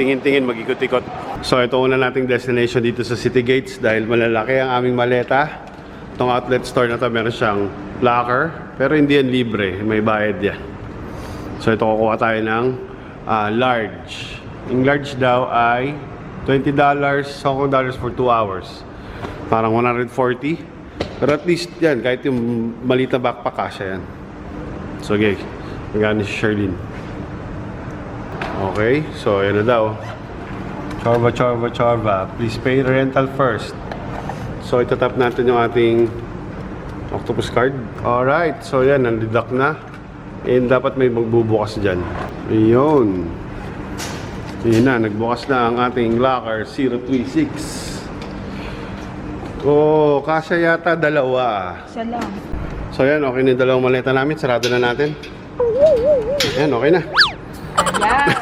magtingin-tingin, mag-ikot-ikot. So ito una nating destination dito sa City Gates dahil malalaki ang aming maleta. Itong outlet store na to meron siyang locker, pero hindi yan libre, may bayad yan. So ito kukuha tayo ng ah, large. Yung large daw ay $20, Hong Kong dollars for 2 hours. Parang 140. Pero at least yan, kahit yung maliit na backpack, kasha yan. So okay, magkano si Sherlyn. Okay, so yan na daw. Chorba, chorba, chorba. Please pay rental first. So itatap natin yung ating octopus card. Alright, so yan, nandidak na. And dapat may magbubukas dyan. Ayun. Yun na, nagbukas na ang ating locker 036. Oh, kasya yata dalawa. Isa lang. So yan, okay na yung dalawang maleta namin. Sarado na natin. Yan, okay na. Yeah.